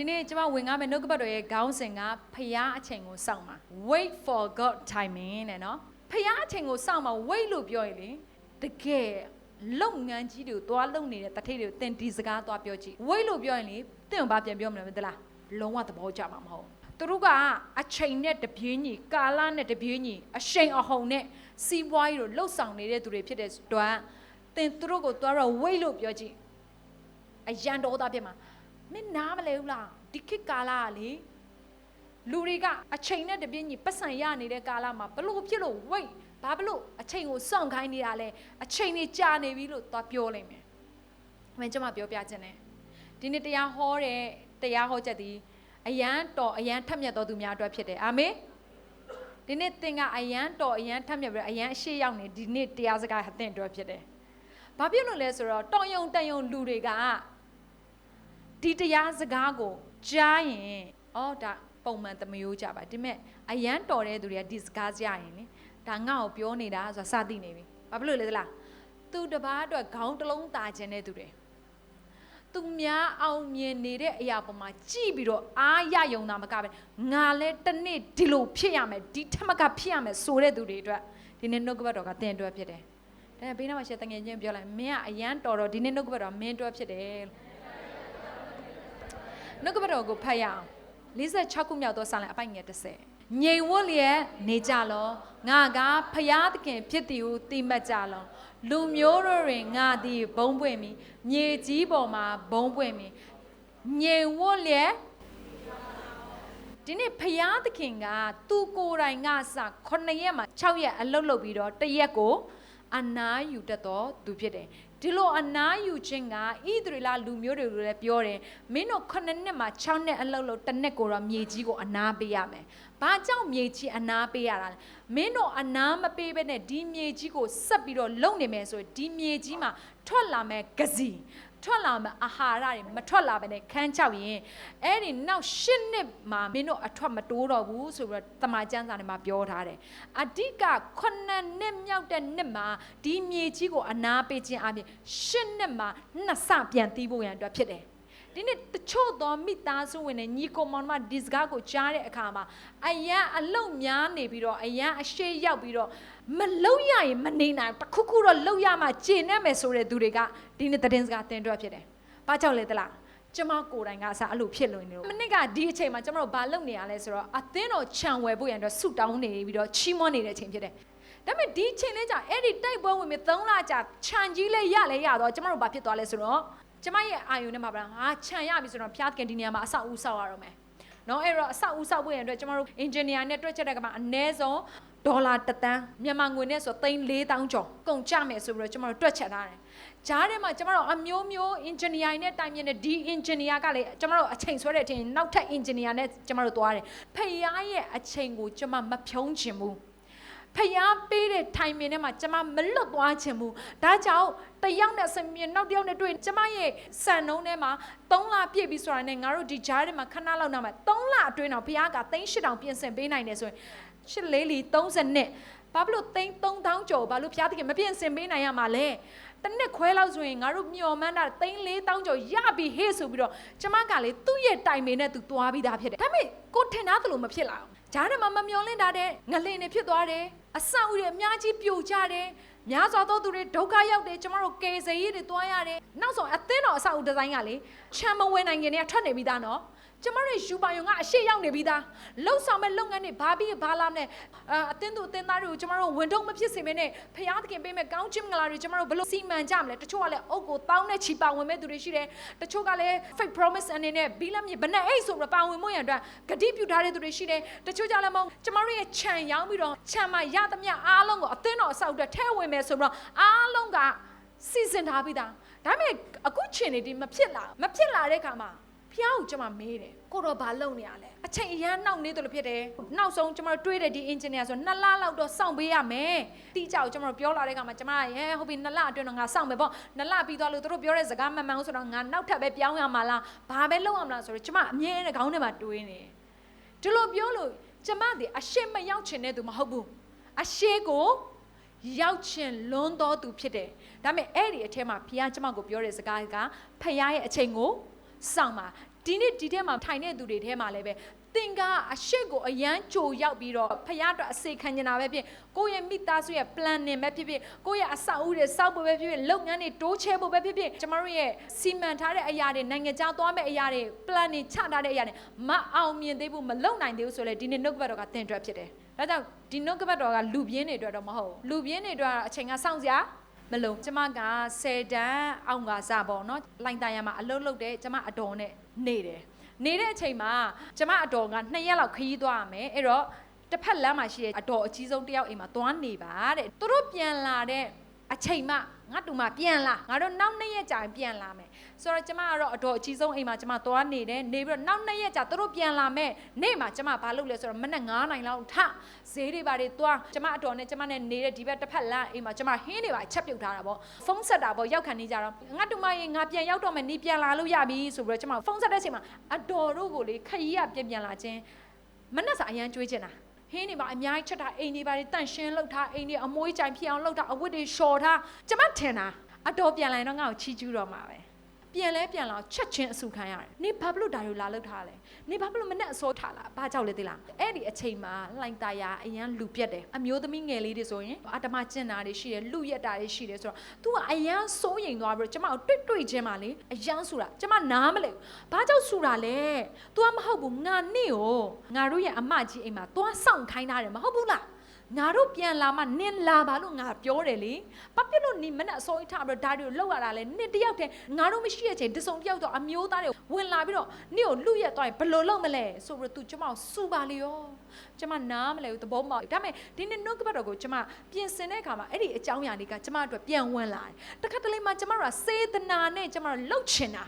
ဒီနေ့ကျွန်မဝင်ကားမယ်နှုတ်ကပတ်တော်ရဲ့ခေါင်းစဉ်ကဖျားအချိန်ကိုစောင့်ပါ wait for god timing နဲ့နော်ဖျားအချိန်ကိုစောင့်ပါ wait လို့ပြောရင်လေတကယ်လုပ်ငန်းကြီးတွေကိုသွားလုပ်နေတဲ့တထိတ်တွေကိုသင်ဒီစကားသွားပြောကြည့် wait လို့ပြောရင်လေသင်ဘာပြန်ပြောမလဲမသိလားလုံးဝသဘောကျမှာမဟုတ်သူတို့ကအချိန်နဲ့တပြေးညီကာလနဲ့တပြေးညီအရှိန်အဟုန်နဲ့စီးပွားရေးတို့လှုပ်ဆောင်နေတဲ့သူတွေဖြစ်တဲ့အတွက်သင်သူတို့ကိုသွားတော့ wait လို့ပြောကြည့်အရန်တော်သားဖြစ်မှာ မင်းနားမလဲဘူးလားဒီခေတ်ကာလကလေလူတွေကအချိန်နဲ့တပြင်းညီပတ်စံရနေတဲ့ကာလမှာဘလို့ဖြစ်လို့ wait ဘာဘလို့အချိန်ကိုစောင့်ခိုင်းနေတာလဲအချိန်တွေကြာနေပြီလို့သွားပြောလိုက်မယ်။မင်းကျွန်မပြောပြခြင်းနဲ့ဒီနေ့တရားဟောတဲ့တရားဟောချက်ဒီအယံတော်အယံထက်မြက်တော်သူများအတွက်ဖြစ်တယ်အာမင်။ဒီနေ့သင်ကအယံတော်အယံထက်မြက်ပြီးအယံအရှိရောက်နေဒီနေ့တရားစကားအသင်အတွက်ဖြစ်တယ်။ဘာဖြစ်လို့လဲဆိုတော့တောင်ယုံတန်ယုံလူတွေက ဒီတရားစကားကိုကြားရင်အော်ဒါပုံမှန်သမယိုးကြပါဒီမဲ့အရန်တော်တဲ့သူတွေကဒီစကားကြားရင်လေဒါငါ့ကိုပြောနေတာဆိုတာစသိနေပြီဘာဖြစ်လို့လဲသလားသူတပားအတွက်ခေါင်းတစ်လုံးတာခြင်းတဲ့သူတွေသူများအောင်မြင်နေတဲ့အရာပေါ်မှာကြည့်ပြီးတော့အားရယုံတာမကပဲငါလဲတစ်နေ့ဒီလိုဖြစ်ရမယ်ဒီထက်မကဖြစ်ရမယ်ဆိုတဲ့သူတွေအတွက်ဒီနေ့နှုတ်ကပတ်တော်ကတင်အတွက်ဖြစ်တယ်ဒါပေမဲ့ဘေးနားမှာရှေ့တငယ်ချင်းပြောလိုက်မင်းကအရန်တော်တော့ဒီနေ့နှုတ်ကပတ်တော်မင်းအတွက်ဖြစ်တယ်လို့ နှုတ်ကပတ်တော်ကိုဖတ်ရအောင်46ခုမြောက်သောစာလံအပိုင်ငယ်30ငြိမ်ဝတ်လျက်နေကြလောငါကဖျားသခင်ဖြစ်သည်ဟုသိမှတ်ကြလောလူမျိုးတို့တွင်ငါသည်ဘုံပွင့်မီမြေကြီးပေါ်မှာဘုံပွင့်မီငြိမ်ဝတ်လျက်ဒီနေ့ဖျားသခင်ကသူကိုယ်တိုင်ကစ9ရက်မှာ6ရက်အလုပ်လုပ်ပြီးတော့တစ်ရက်ကို အနာယူတတ်တော်သူဖြစ်တယ်ဒီလိုအနာယူခြင်းကဣသရေလလူမျိုးတွေကိုလည်းပြောတယ်မင်းတို့9နှစ်မှာ6နှစ်အလုပ်လုပ်တစ်နှစ်ကိုတော့မြေကြီးကိုအနာပေးရမယ်။ဘာကြောင့်မြေကြီးအနာပေးရတာလဲ။မင်းတို့အနာမပေးဘဲနဲ့ဒီမြေကြီးကိုဆက်ပြီးတော့လုံနေမယ်ဆိုရင်ဒီမြေကြီးမှာထွက်လာမဲ့ကစီ ထွက်လာမဲ့အာဟာရတွေမထွက်လာဘဲနဲ့ခန်းချောက်ရင်အဲ့ဒီနောက်၈နှစ်မှာမင်းတို့အထွက်မတိုးတော့ဘူးဆိုပြီးတော့တမန်ကျမ်းစာထဲမှာပြောထားတယ်အဓိက9နှစ်မြောက်တဲ့နှစ်မှာဒီမြေကြီးကိုအနာပေးခြင်းအပြင်၈နှစ်မှာနှစ်ဆပြန်တီးဖို့ရန်အတွက်ဖြစ်တယ် ဒီနေ့တချို့သောမိသားစုဝင်တွေညီကိုမောင်မဒီစကားကိုကြားတဲ့အခါမှာအယံအလုံများနေပြီးတော့အယံအရှိရောက်ပြီးတော့မလုံရရင်မနေနိုင်တခုခုတော့လုံရမှကျင့်နေမယ်ဆိုတဲ့သူတွေကဒီနေ့သတင်းစကားတင်တွက်ဖြစ်တယ်။ဘာကြောင့်လဲသလား။ကျမကိုယ်တိုင်ကစားအဲ့လိုဖြစ်လို့နေလို့မနစ်ကဒီအချိန်မှာကျမတို့ဘာလုပ်နေရလဲဆိုတော့အသင်းတော်ခြံဝယ်ဖို့ရန်အတွက်ဆူတောင်းနေပြီးတော့ချီးမွမ်းနေတဲ့အချိန်ဖြစ်တယ်။ဒါပေမဲ့ဒီချိန်လေးကြာအဲ့ဒီတိုက်ပွဲဝင်ပြီး3လကြာခြံကြီးလေးရလဲရတော့ကျမတို့ဘာဖြစ်သွားလဲဆိုတော့ ကျမရဲ့အာယုန်နဲ့မှာဗလားဟာခြံရပြီဆိုတော့ဖျားကန်ဒီနေရာမှာအဆောက်အဦဆောက်ရတော့မယ်နော်အဲ့တော့အဆောက်အဦဆောက်ဖို့ရတဲ့အတွက်ကျမတို့ engineer နဲ့တွက်ချက်တဲ့ကမှာအနည်းဆုံးဒေါ်လာတသန်းမြန်မာငွေနဲ့ဆိုသိန်း4000ကျော်ကုန်ကြမယ်ဆိုပြီးတော့ကျမတို့တွက်ချက်ထားတယ်ဂျားထဲမှာကျမတို့အမျိုးမျိုး engineer နဲ့တိုင်မြင်တဲ့ဒီ engineer ကလည်းကျမတို့အချိန်ဆွဲတဲ့အချိန်နောက်ထပ် engineer နဲ့ကျမတို့သွားတယ်ဖယားရဲ့အချိန်ကိုကျမမဖြုံးချင်ဘူး ဖျားပေးတဲ့ timing ထဲမှာကျမမလွတ်သွားချင်ဘူးဒါကြောင့်တယောက်နဲ့ဆင်မြေနောက်တစ်ယောက်နဲ့တွေ့ကျမရဲ့စံနှုံးထဲမှာ3လပြည့်ပြီဆိုတာနဲ့ငါတို့ဒီဂျားထဲမှာခဏလောက်နောက်မှာ3လအတွင်းတော့ဘုရားက3800ပြင်ဆင်ပေးနိုင်တယ်ဆိုရင်ရှစ်လေးလီ30နှစ်ဘာဖြစ်လို့သိန်း3000ကျော်ဘာလို့ဘုရားသခင်မပြင်ဆင်ပေးနိုင်ရမှာလဲတနစ်ခွဲလောက်ဆိုရင်ငါတို့မျော်မှန်းတာသိန်း4000ကျော်ရပြီဟေ့ဆိုပြီးတော့ကျမကလေသူ့ရဲ့တိုင်ပင်နဲ့သူသွားပြီးသားဖြစ်တယ်ဒါပေမဲ့ကိုထင်သားသလိုမဖြစ်လာအောင်ဂျားထဲမှာမမျောလင့်တာတဲ့ငလင်တွေဖြစ်သွားတယ် အဆောက်အဦတွေအများကြီးပြိုကျတယ်များစွာသောသူတွေဒုက္ခရောက်တယ်ကျမတို့ကေစရေးတွေတွားရတယ်နောက်ဆုံးအသင်းတော်အဆောက်အဦဒီဇိုင်းကလေချမ်းမဝင်နိုင်ခင်တည်းကထွက်နေပြီးသားနော် ကျမတို့ယူပါယုံကအရှိရောက်နေပြီးသားလှုပ်ဆောင်မဲ့လုပ်ငန်းတွေဘာပြီးဘာလာမလဲအတင်းတို့အတင်းသားတွေကိုကျမတို့ဝန်ထုံမဖြစ်စေမနဲ့ဖျားသခင်ပေးမဲ့ကောင်းချီးမင်္ဂလာတွေကျမတို့ဘလို့စီမံကြမလဲတချို့ကလည်းအုပ်ကိုတောင်းနဲ့ချီပါဝင်မဲ့သူတွေရှိတယ်တချို့ကလည်း fake promise အနေနဲ့ဘီလက်မြေဘနဲ့အိတ်ဆိုပြီးပါဝင်မှုရန်အတွက်ဂတိပြုထားတဲ့သူတွေရှိတယ်တချို့ကြလည်းမဟုတ်ကျမတို့ရဲ့ခြံရောင်းပြီးတော့ခြံမှာရသမျှအားလုံးကိုအသင်းတော်အဆောက်အတွက်ထဲဝင်မယ်ဆိုပြီးတော့အားလုံးကစီစဉ်ထားပြီးသားဒါပေမဲ့အခုချိန်နေဒီမဖြစ်လာမဖြစ်လာတဲ့ခါမှာ ဖျားကိုကျွန်မမေးတယ်ကိုတော့ဘာလုပ်နေရလဲအချိန်အရန်နောက်နေတယ်လို့ဖြစ်တယ်နောက်ဆုံးကျွန်တော်တွေးတယ်ဒီ engineer ဆိုနှစ်လလောက်တော့စောင့်ပေးရမယ်တိကျကိုကျွန်တော်ပြောလာတဲ့အခါမှာကျွန်မရဲဟုတ်ပြီနှစ်လအတွင်းတော့ငါစောင့်မယ်ပေါ့နှစ်လပြီးသွားလို့သူတို့ပြောတဲ့စကားမှန်မှန်ဆိုတော့ငါနောက်ထပ်ပဲပြောင်းရမှာလားဘာပဲလုပ်ရမလားဆိုတော့ကျွန်မအမြဲတမ်းခေါင်းထဲမှာတွေးနေဒီလိုပြောလို့ကျွန်မဒီအရှိမရောက်ချင်တဲ့သူမဟုတ်ဘူးအရှိကိုရောက်ချင်လွန်းတော်သူဖြစ်တယ်ဒါပေမဲ့အဲ့ဒီအထက်မှာဘုရားကျွန်မကိုပြောတဲ့စကားကဖခင်ရဲ့အချိန်ကို စောင့်ပါဒဒီနေ့ဒီထဲမှာထိုင်တဲ့သူတွေထဲမှာလည်းပဲသင်ကအရှိတ်ကိုအယမ်းကြိုရောက်ပြီးတော့ဖခင်အတွက်အစေခံနေတာပဲဖြစ်ကိုယ့်ရဲ့မိသားစုရဲ့ planning ပဲဖြစ်ဖြစ်ကိုယ့်ရဲ့အဆောက်အဦတွေစောက်ဖို့ပဲဖြစ်ဖြစ်လုပ်ငန်းတွေတိုးချဲဖို့ပဲဖြစ်ဖြစ်ကျမတို့ရဲ့စီမံထားတဲ့အရာတွေနိုင်ငံခြားသွားမယ့်အရာတွေ planning ချထားတဲ့အရာတွေမအောင်မြင်သေးဘူးမလုပ်နိုင်သေးဘူးဆိုလေဒီနေ့နှုတ်ကပတ်တော်ကသင်အတွက်ဖြစ်တယ်ဒါကြောင့်ဒီနှုတ်ကပတ်တော်ကလူပြင်းတွေအတွက်တော့မဟုတ်ဘူးလူပြင်းတွေအတွက်အချိန်ကစောင့်စရာ မလုံးကျမက10တန်းအောင်ကစားပေါ့နော်လိုင်တန်ရမှာအလုပ်လုပ်တယ်ကျမအတော်နဲ့နေတယ်နေတဲ့အချိန်မှာကျမအတော်က2ရက်လောက်ခရီးသွားရမယ်အဲ့တော့တစ်ဖက်လမ်းမှာရှိတဲ့အတော်အကြီးဆုံးတစ်ယောက်အိမ်မှာသွားနေပါတဲ့သူတို့ပြန်လာတဲ့အချိန်မှ ငါတူမပြန်လာငါတို့နောက်နှစ်ရက်ကြာရင်ပြန်လာမယ်ဆိုတော့ကျမကတော့အတော်အကြီးဆုံးအိမ်မှာကျမသွားနေတယ်နေပြီးတော့နောက်နှစ်ရက်ကြာသူတို့ပြန်လာမယ်နေ့မှာကျမဘာလုပ်လဲဆိုတော့မနေ့9နိုင်လောက်ထဈေးတွေဘာတွေသွားကျမအတော်နဲ့ကျမနဲ့နေတဲ့ဒီဘက်တစ်ဖက်လမ်းအိမ်မှာကျမဟင်းတွေပါချက်ပြုတ်ထားတာပေါ့ဖုန်းဆက်တာပေါ့ရောက်ခံနေကြတော့ငါတူမရေငါပြန်ရောက်တော့မယ်နေပြန်လာလို့ရပြီဆိုပြီးတော့ကျမဖုန်းဆက်တဲ့အချိန်မှာအတော်တို့ကိုလေခရီးရပြန်ပြန်လာခြင်းမနှက်စာအရန်ကြွေးချင်တာ ဟင်းတွေပါအများကြီးချက်ထားအိမ်တွေပါတွေတန့်ရှင်းလုပ်ထားအိမ်တွေအမွှေးကြိုင်ဖြစ်အောင်လုပ်ထားအဝတ်တွေလျှော်ထားကျမထင်တာအတော်ပြန်လာရင်တော့ငါ့ကိုချီးကျူးတော့မှာပဲ ပြန်လဲပြန်လာချက်ချင်းအဆူခံရတယ်နေဘာဖြစ်လို့ဒါတွေလာလုပ်ထားလဲနေဘာဖြစ်လို့မနဲ့အစောထားလားဘာကြောက်လဲသိလားအဲ့ဒီအချိန်မှာလှိုင်ตาယာအရန်လူပြက်တယ်အမျိုးသမီးငယ်လေးတွေဆိုရင်အတမကျင်တာတွေရှိတယ်လူရက်တာတွေရှိတယ်ဆိုတော့ तू ကအရန်စိုးရိမ်သွားပြီးတော့ကျမကိုတွေ့တွေ့ချင်းမှလေအရန်ဆူတာကျမနားမလဲဘူးဘာကြောက်ဆူတာလဲ तू ကမဟုတ်ဘူးငါနေ့ကိုငါတို့ရဲ့အမကြီးအိမ်မှာသွားဆောင်ခိုင်းထားတယ်မဟုတ်ဘူးလား ငါတို့ပြန်လာမှနင်လာပါလို့ငါပြောတယ်လေဘာဖြစ်လို့နေမနဲ့အစိုးရထားပြီးတော့ဒါတွေကိုလောက်ရတာလဲနင်တယောက်တည်းငါတို့မရှိတဲ့ချိန်တစုံတယောက်တော့အမျိုးသားတွေဝင်လာပြီးတော့နင့်ကိုလူရက်သွားရင်ဘယ်လိုလုပ်မလဲဆိုပြီးတော့ तू ကျမကိုစူပါလေရောကျမနားမလဲဘူးသဘောမပေါက်ဒါပေမဲ့ဒီနေ့နှုတ်ကပတ်တော်ကိုကျမပြင်ဆင်တဲ့အခါမှာအဲ့ဒီအကြောင်းအရာတွေကကျမအတွက်ပြန်ဝင်လာတယ်တခါတလေမှကျမတို့ကစေတနာနဲ့ကျမတို့လှုပ်ချင်တာ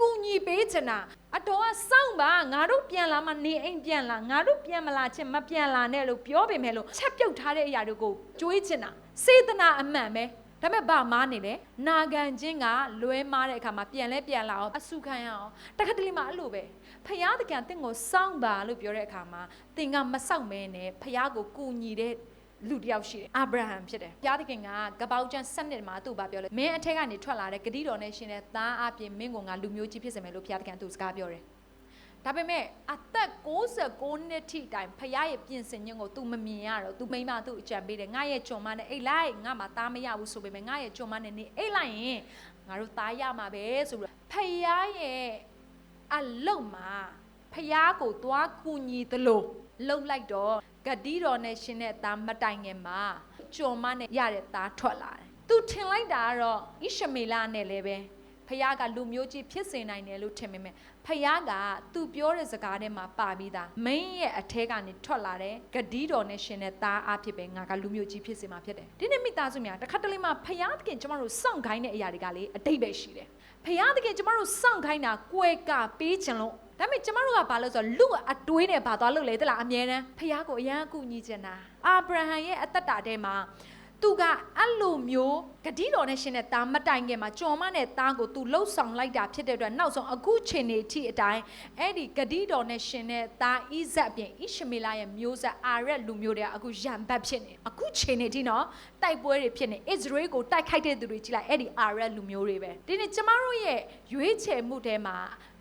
ကူညီပေးချင်တာအတော်ကစောင့်ပါငါတို့ပြန်လာမှနေအိမ်ပြန်လာငါတို့ပြန်မလာချင်းမပြန်လာနဲ့လို့ပြောပေမဲ့လို့ချက်ပြုတ်ထားတဲ့အရာတွေကိုကြွေးချင်တာစေတနာအမှန်ပဲဒါပေမဲ့ဘာမားနေလဲနာခံခြင်းကလွဲမားတဲ့အခါမှာပြန်လဲပြန်လာအောင်အဆုခံရအောင်တခါတလေမှအဲ့လိုပဲဖယားတကံတင့်ကိုစောင့်ပါလို့ပြောတဲ့အခါမှာသင်ကမစောင့်မဲနဲ့ဖယားကိုကူညီတဲ့ လူတယောက်ရှိတယ်အာဗြဟံဖြစ်တယ်ဘုရားသခင်ကကပောက်ကျန်ဆက်နှစ်မှာသူ့ဘာပြောလဲမင်းအထက်ကနေထွက်လာတဲ့ဂတိတော်နဲ့ရှင်တဲ့သားအပြင်မင်းကငါလူမျိုးကြီးဖြစ်စေမယ်လို့ဘုရားသခင်သူ့စကားပြောတယ်ဒါပေမဲ့အသက်69နှစ်ထိတိုင်ဖခင်ရဲ့ပြင်ဆင်ခြင်းကို तू မမြင်ရတော့ तू မိမသူ့အကြံပေးတယ်ငါရဲ့ကြုံမနဲ့အိတ်လိုက်ငါမှသားမရဘူးဆိုပေမဲ့ငါရဲ့ကြုံမနဲ့နေအိတ်လိုက်ရင်ငါတို့သားရမှာပဲဆိုပြီးဖခင်ရဲ့အလုံးမှာဖခင်ကိုသွားကူညီသလို့လှုပ်လိုက်တော့ ဂတိတော်နဲ့ရှင်တဲ့သားမတိုင်ခင်မှာကျွန်မနဲ့ရတဲ့သားထွက်လာတယ်။ तू ထင်လိုက်တာကတော့ဣရှမေလနဲ့လည်းပဲဖခင်ကလူမျိုးကြီးဖြစ်စေနိုင်တယ်လို့ထင်ပေမဲ့ဖခင်ကသူပြောတဲ့စကားထဲမှာပါပြီးသားမင်းရဲ့အထဲကနေထွက်လာတဲ့ဂတိတော်နဲ့ရှင်တဲ့သားအဖြစ်ပဲငါကလူမျိုးကြီးဖြစ်စေမှာဖြစ်တယ်ဒီနေ့မိသားစုများတစ်ခါတလေမှာဖခင်တခင်ကျမတို့စောင့်ခိုင်းတဲ့အရာတွေကလေအတိတ်ပဲရှိတယ်ဖခင်တခင်ကျမတို့စောင့်ခိုင်းတာကွဲကပေးချင်လို့ ဒါပေမဲ့ကျမတို့ကဘာလို့ဆိုတော့လူအတွေးနဲ့ဘာသွားလို့လဲတလားအမြဲတမ်းဖခင်ကိုအရန်အကူညီချင်တာအာဗြဟံရဲ့အသက်တာထဲမှာသူကအဲ့လိုမျိုးဂတိတော်နဲ့ရှင်တဲ့သားမတိုင်ခင်မှာကြော်မနဲ့သားကိုသူလှုပ်ဆောင်လိုက်တာဖြစ်တဲ့အတွက်နောက်ဆုံးအခုချိန်နေထိအတိုင်းအဲ့ဒီဂတိတော်နဲ့ရှင်တဲ့သားဣဇက်ပြင်ဣရှမေလရဲ့မျိုးဆက်အာရက်လူမျိုးတွေကအခုရံဘတ်ဖြစ်နေအခုချိန်နေထိနော်တိုက်ပွဲတွေဖြစ်နေဣသရေလကိုတိုက်ခိုက်တဲ့သူတွေကြည့်လိုက်အဲ့ဒီအာရက်လူမျိုးတွေပဲဒီနေ့ကျမတို့ရဲ့ရွေးချယ်မှုထဲမှာ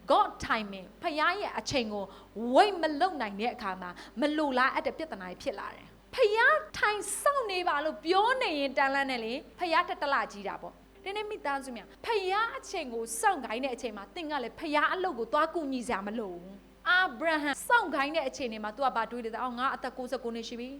God timing ဖခင်ရဲ့အချိန်ကို wait မလုပ်နိုင်တဲ့အခါမှာမလိုလားအပ်တဲ့ပြဿနာတွေဖြစ်လာတယ်ဖယားထိုင်စောင့်နေပါလို့ပြောနေရင်တန်လန်းနဲ့လေဖယားတက်တလကြီးတာပေါ့ဒီနေ့မိသားစုများဖယားအချိန်ကိုစောင့်ခိုင်းတဲ့အချိန်မှာသင်ကလည်းဖယားအလုပ်ကိုသွားကူညီစရာမလိုဘူးအာ ဗြဟံစောင့်ခိုင်းတဲ့အချိန်တွေမှာ तू ကဘာတွေးလဲအော်ငါအသက်69နှစ်ရှိပြီ